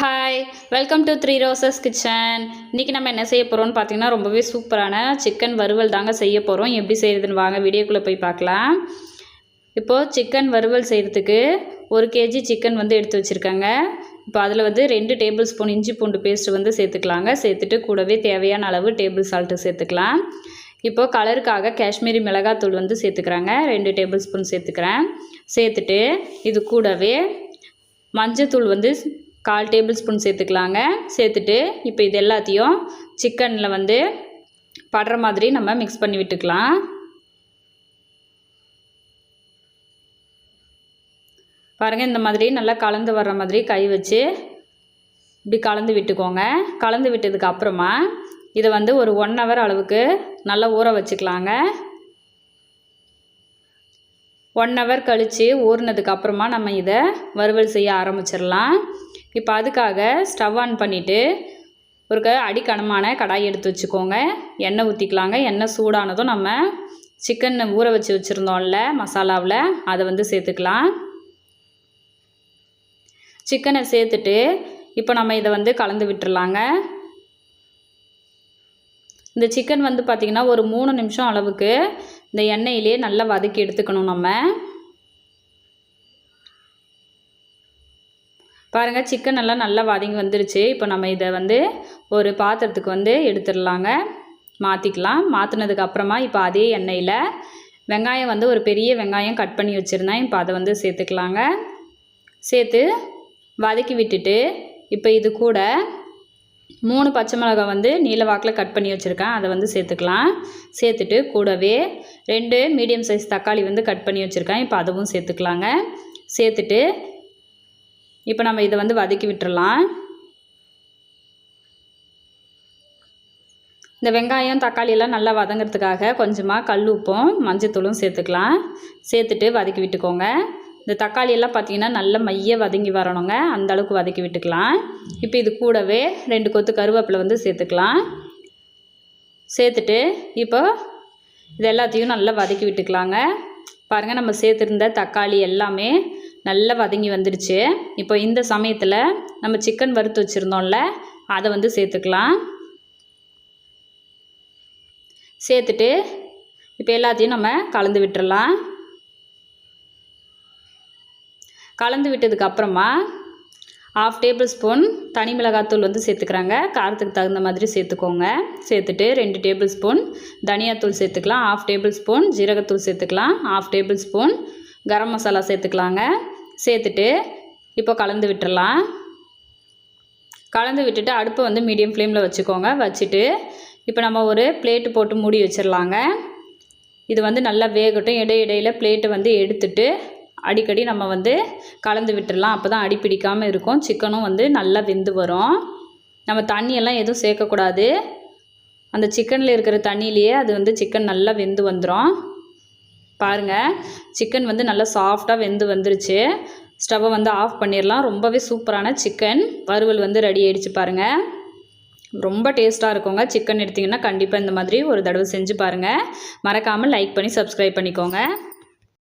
Hi welcome to three roses kitchen இன்றைக்கி நம்ம என்ன செய்ய போகிறோம்னு பார்த்தீங்கன்னா ரொம்பவே சூப்பரான சிக்கன் வறுவல் தாங்க செய்ய போகிறோம் எப்படி செய்கிறதுன்னு வாங்க வீடியோக்குள்ளே போய் பார்க்கலாம் இப்போது சிக்கன் வறுவல் செய்கிறதுக்கு ஒரு கேஜி சிக்கன் வந்து எடுத்து வச்சுருக்காங்க. இப்போ அதில் வந்து ரெண்டு டேபிள் ஸ்பூன் இஞ்சி பூண்டு பேஸ்ட் வந்து சேர்த்துக்கலாங்க. சேர்த்துட்டு கூடவே தேவையான அளவு டேபிள் சால்ட்டு சேர்த்துக்கலாம். இப்போது கலருக்காக காஷ்மீரி மிளகாத்தூள் வந்து சேர்த்துக்கிறாங்க. ரெண்டு டேபிள் ஸ்பூன் சேர்த்துக்கிறேன். சேர்த்துட்டு இது கூடவே மஞ்சத்தூள் வந்து கால் டேபிள் ஸ்பூன் சேர்த்துக்கலாங்க. சேர்த்துட்டு இப்போ இது எல்லாத்தையும் சிக்கனில் வந்து படுற மாதிரி நம்ம மிக்ஸ் பண்ணி விட்டுக்கலாம். பாருங்கள் இந்த மாதிரி நல்லா கலந்து வர்ற மாதிரி கை வச்சு இப்படி கலந்து விட்டுக்கோங்க. கலந்து விட்டதுக்கு அப்புறமா இதை வந்து ஒரு ஒன் ஹவர் அளவுக்கு நல்லா ஊற வச்சுக்கலாங்க. ஒன் ஹவர் கழித்து ஊறினதுக்கு அப்புறமா நம்ம இதை வறுவல் செய்ய ஆரம்பிச்சிடலாம். இப்போ அதுக்காக ஸ்டவ் ஆன் பண்ணிவிட்டு ஒரு க அடிக்கனமான கடாய் எடுத்து வச்சுக்கோங்க. எண்ணெய் ஊற்றிக்கலாங்க எண்ணெய் சூடானதும் நம்ம சிக்கன் ஊற வச்சு வச்சுருந்தோம்ல மசாலாவில் அதை வந்து சேர்த்துக்கலாம். சிக்கனை சேர்த்துட்டு இப்போ நம்ம இதை வந்து கலந்து விட்டுறலாங்க. இந்த சிக்கன் வந்து பார்த்திங்கன்னா ஒரு மூணு நிமிஷம் அளவுக்கு இந்த எண்ணெயிலே நல்லா வதக்கி எடுத்துக்கணும் நம்ம. பாருங்கள் சிக்கன் எல்லாம் நல்லா வதங்கி வந்துருச்சு. இப்போ நம்ம இதை வந்து ஒரு பாத்திரத்துக்கு வந்து எடுத்துடலாங்க. மாற்றிக்கலாம் மாற்றினதுக்கு அப்புறமா இப்போ அதே எண்ணெயில் வெங்காயம் வந்து ஒரு பெரிய வெங்காயம் கட் பண்ணி வச்சுருந்தேன். இப்போ அதை வந்து சேர்த்துக்கலாங்க. சேர்த்து வதக்கி விட்டுட்டு இப்போ இது கூட மூணு பச்சை மிளகாய் வந்து நீல வாக்கில் கட் பண்ணி வச்சுருக்கேன். அதை வந்து சேர்த்துக்கலாம். சேர்த்துட்டு கூடவே ரெண்டு மீடியம் சைஸ் தக்காளி வந்து கட் பண்ணி வச்சுருக்கேன். இப்போ அதுவும் சேர்த்துக்கலாங்க. சேர்த்துட்டு இப்போ நம்ம இதை வந்து வதக்கி விட்டுடலாம் இந்த வெங்காயம் தக்காளியெல்லாம் நல்லா வதங்கிறதுக்காக கொஞ்சமாக கல் உப்பும் மஞ்சத்தூளும் சேர்த்துக்கலாம். சேர்த்துட்டு வதக்கி விட்டுக்கோங்க. இந்த தக்காளியெல்லாம் பார்த்தீங்கன்னா நல்ல மைய வதங்கி வரணுங்க. அந்த அளவுக்கு வதக்கி விட்டுக்கலாம். இப்போ இது கூடவே ரெண்டு கொத்து கருவேப்பிலை வந்து சேர்த்துக்கலாம். சேர்த்துட்டு இப்போ இது எல்லாத்தையும் நல்லா வதக்கி விட்டுக்கலாங்க. பாருங்கள் நம்ம சேர்த்துருந்த தக்காளி எல்லாமே நல்லா வதங்கி வந்துடுச்சு இப்போ இந்த சமயத்தில் நம்ம சிக்கன் வறுத்து வச்சுருந்தோம்ல அதை வந்து சேர்த்துக்கலாம். சேர்த்துட்டு இப்போ எல்லாத்தையும் நம்ம கலந்து விட்டுறலாம். கலந்து விட்டதுக்கு அப்புறமா ஆஃப் டேபிள் ஸ்பூன் தனி மிளகாத்தூள் வந்து சேர்த்துக்கிறாங்க. காரத்துக்கு தகுந்த மாதிரி சேர்த்துக்கோங்க. சேர்த்துட்டு ரெண்டு டேபிள் ஸ்பூன் தனியாத்தூள் சேர்த்துக்கலாம். ஆஃப் டேபிள் ஸ்பூன் ஜீரகத்தூள் சேர்த்துக்கலாம். Half tablespoon garam masala சேர்த்துக்கலாங்க. சேர்த்துட்டு இப்போ கலந்து விட்டுடலாம் கலந்து விட்டுட்டு அடுப்பை வந்து மீடியம் ஃப்ளேமில் வச்சுக்கோங்க. வச்சுட்டு இப்போ நம்ம ஒரு பிளேட்டு போட்டு மூடி வச்சிடலாங்க. இது வந்து நல்லா வேகட்டும். இடை இடையில் பிளேட்டை வந்து எடுத்துட்டு அடிக்கடி நம்ம வந்து கலந்து விட்டுடலாம் அப்போ தான் அடி பிடிக்காமல் இருக்கும். சிக்கனும் வந்து நல்லா வெந்து வரும். நம்ம தண்ணியெல்லாம் எதுவும் சேர்க்கக்கூடாது. அந்த சிக்கனில் இருக்கிற தண்ணியிலேயே அது வந்து சிக்கன் நல்லா வெந்து வந்துடும் பாருங்கள் சிக்கன் வந்து நல்லா சாஃப்டாக வெந்து வந்துருச்சு. ஸ்டவ்வை வந்து ஆஃப் பண்ணிடலாம் ரொம்பவே சூப்பரான சிக்கன் வறுவல் வந்து ரெடி ஆகிடுச்சு பாருங்கள் ரொம்ப டேஸ்ட்டாக இருக்குங்க. சிக்கன் எடுத்திங்கன்னா கண்டிப்பாக இந்த மாதிரி ஒரு தடவை செஞ்சு பாருங்கள் மறக்காமல் லைக் பண்ணி சப்ஸ்கிரைப் பண்ணிக்கோங்க.